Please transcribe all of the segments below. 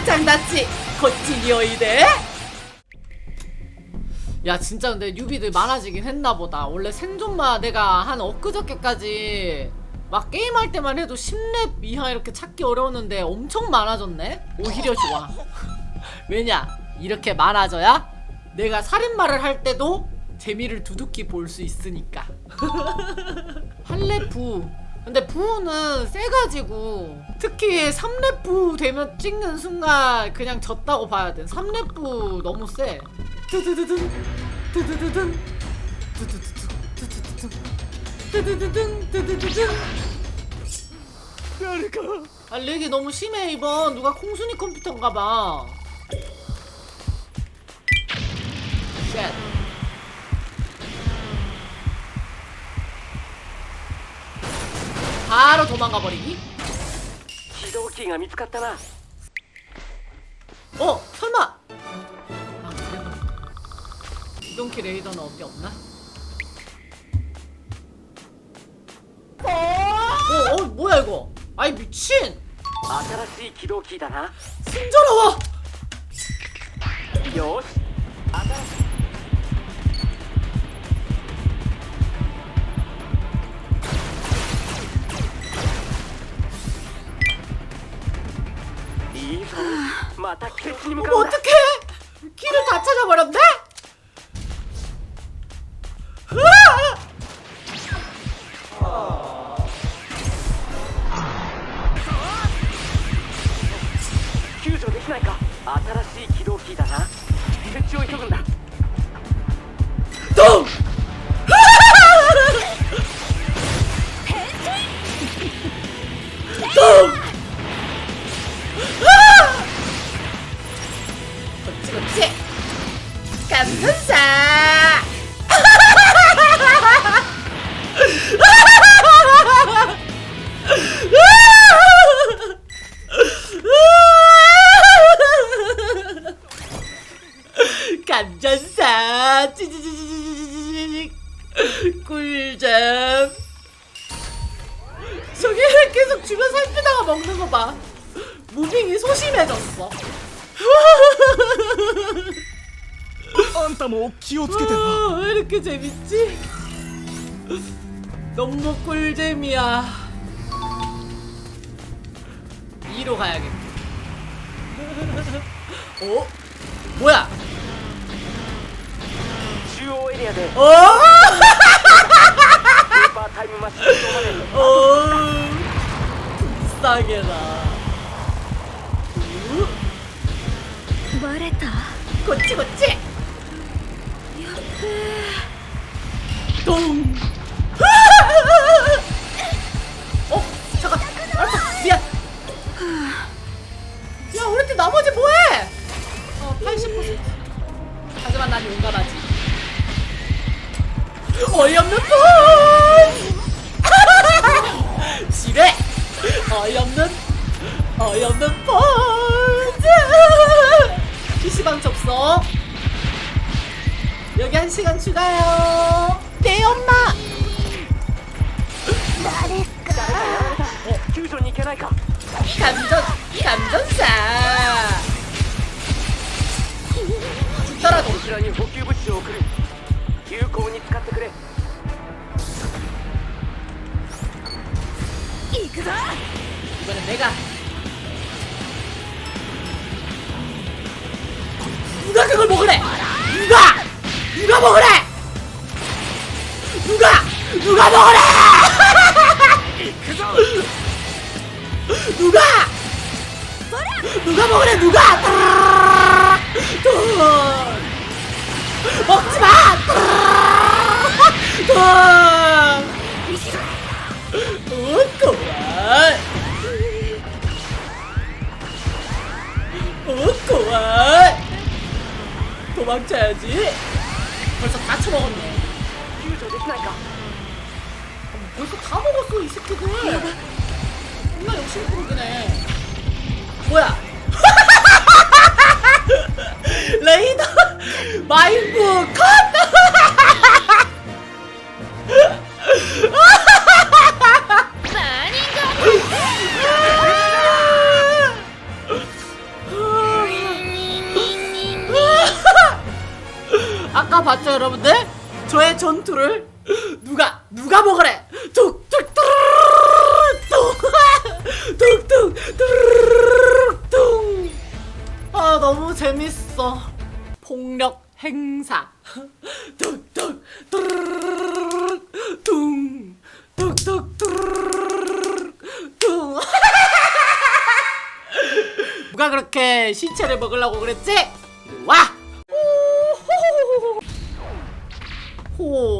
코짱다치 코치기어이데 야 진짜 근데 뉴비들 많아지긴 했나보다. 원래 생존마 내가 한 엊그저께까지 막 게임할 때만 해도 10렙 이하 이렇게 찾기 어려웠는데 엄청 많아졌네? 오히려 좋아. 왜냐? 이렇게 많아져야 내가 살인마를 할 때도 재미를 두둑히 볼 수 있으니까. 할레 부. 근데 부는 세가지고 특히 3렙부 되면 찍는 순간 그냥 졌다고 봐야 돼. 3렙부 너무 세 드드드든 드드드든 드드드든 드드드든 드드드든 아 렉이 너무 심해 이번. 누가 콩순이 컴퓨터인가 봐. 쉣. 바로 도망가 버리기 自動機が見つかったな어 설마! 아 그래도 이동키 레이더는 어디 없나? 어, 어, 어 뭐야 이거? 아이 미친! 新しい起動機だな 순조로워! よし新しいまた決に向かうんだ 감전사 찌찌찌찌찌찌찌 꿀잼 저기 계속 주변 살피다가 먹는 거봐 무빙이 소심해졌어 あんたも気をつけてな 아, 왜 이렇게 재밌지? 너무 꿀잼이야 2로 가야겠다 어? 뭐야? 中央エリアでス 어? ーパータイムマシンをまで 어? 싸게다 バレた 고치 고치 동 어? 잠깐 알았어 미안 야 우리 팀 나머지 뭐해 어 80% 하지만 난 용감하지 어이없는 폰 지뢰 어이없는 어이없는 폰즈 PC방 접속 여기 한 시간 추가요 네 엄마 救助に行けないか 감전 감전사 죽더라도 こちらに補給物 내가. 누가 그걸 먹으래? 누가? 누가 먹으래? 누가? 누가 먹으래? 누가? 누가 먹으래? 누가 도망쳐야지. 벌써 다 처먹었네. 기울 저기 신할까? 벌써 다 먹었어 이 새끼들. 존나 욕심 누가 먹으래? 툭툭 툭툭 툭툭 아 너무 재밌어. 폭력 행사. 툭툭 퉁 툭툭 퉁 누가 그렇게 시체를 먹으려고 그랬지?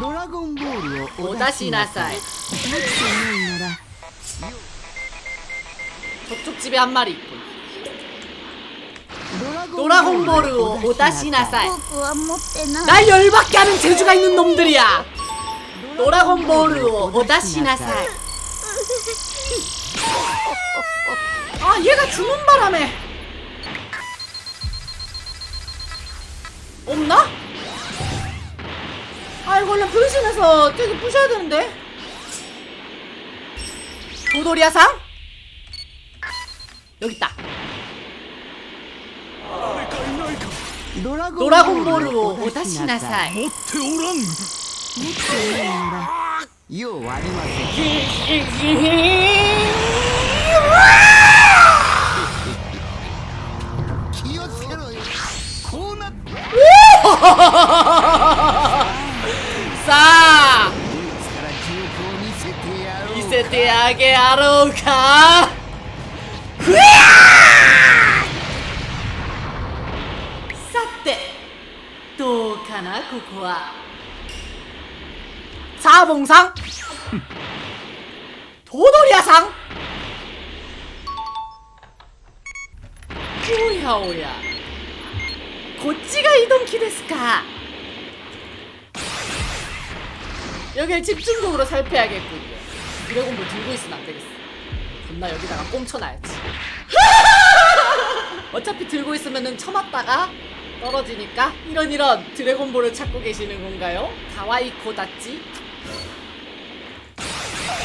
ドラゴンボールをお出しなさい。持ってないなら 저쪽 집에 한 마리 있군. ドラ 도라곤볼을 오다시나사이. 僕は持ってない 날 열받게 하는 재주가 있는 놈들이야. 도라곤볼을 오다시나사이. 아 얘가 주는 바람에 없나? 아 이거 원래 분신해서 되게 부셔야 되는데 도돌이야상? 여기 있다 誰かいないかドラゴン 도라곤볼을 오다시나사이 持っておらん持ってないならようありません 자 ドイツから記憶を見せてやろう見せてあげやろうかふやーさてどうかなここはさあボンさんトドリアさんおやおや こっちが移動機ですか 여길 집중적으로 살펴야겠군요. 드래곤볼 들고 있으면 안 되겠어. 존나 여기다가 꽁쳐놔야지. 어차피 들고 있으면은 쳐맞다가 떨어지니까 이런 이런 드래곤볼을 찾고 계시는 건가요? 가와이 코다치?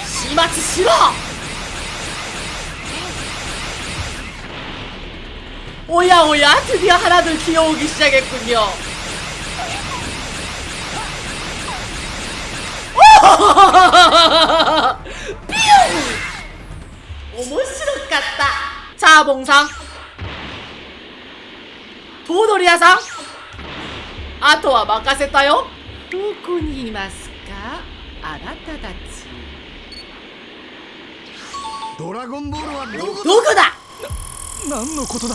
시마츠 싫어! 오야오야 드디어 하나둘 귀여우기 시작했군요. 뿅! 오모스럽겠다. 자봉상. 도도리야상. 아토와 마카세타요? 도코니 이마스카 아나타다치. 도라곤볼은 누구다? 何のことだ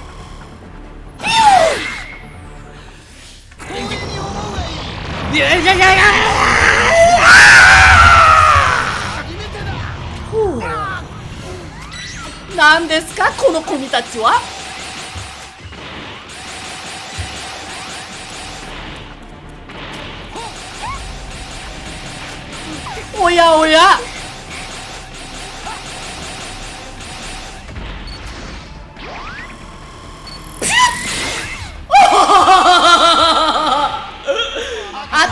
いやいやいやいや何ですかこの組たちはおやおや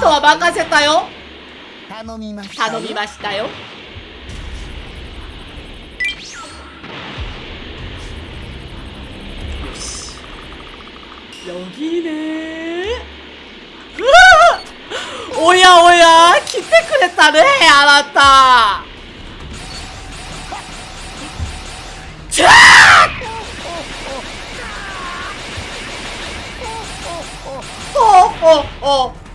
は任せたよ。頼みました頼みましたよ。よぎねうわおやおや来てくれたねあなた。チャーおおお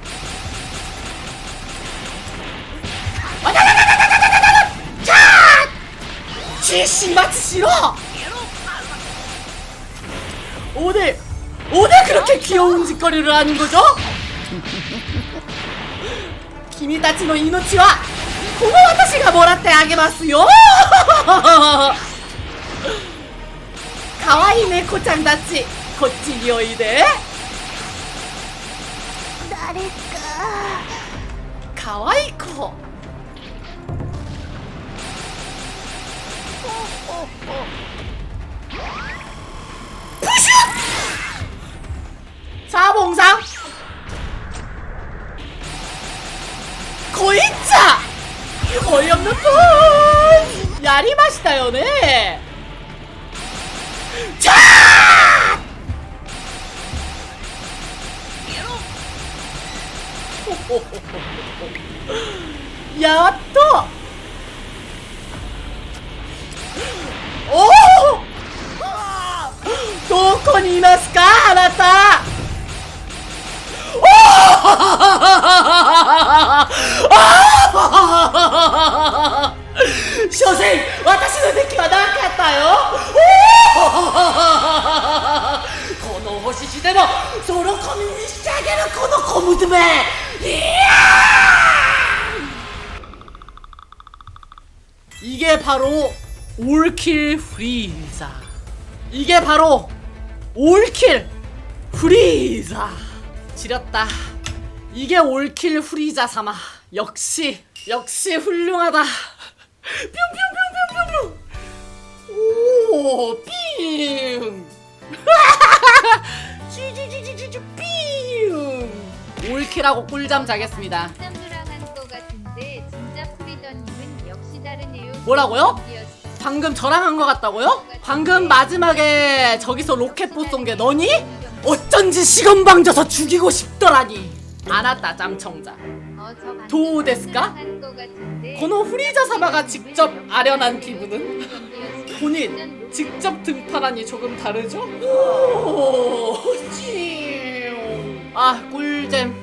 씨씨 마치 싫어. 오늘 오늘 그렇게 귀여운 짓거리를 하는 거죠? 김이다치노 이노치와 고모 와타시가 뭐라테 아게마스요. 가와이 네코짱 다치 거치기어이데. 나리까. 가와이 코. 사봉상? 거인자! 어이없는 분! 야리 맛이다, 연애! 자! 야, 또! おおどこにいますかあなたおお所詮私の出来はなかったよおおこの星地でもそのコミにしてあげるこの小娘いや이게바로 올킬 프리자 이게 바로 올킬 프리자 지렸다 이게 올킬 프리자 삼아 역시 역시 훌륭하다 뿅뿅뿅뿅뿅뿅 오 삥! 쭈쭈쭈쭈쭈 삥! 올킬하고 꿀잠 자겠습니다. 뭐라고요? 방금 저랑 한것 같다고요? 방금 마지막에 저기서 로켓포 쏜 게 너니? 어쩐지 시건방져서 죽이고 싶더라니 알았다 짬청자 어, 저 방금 도우 데스까? 한거 같은데 고노 후리자 사마가 직접 아련한 기분은 본인 직접 등판하니 조금 다르죠? 오. 아 꿀잼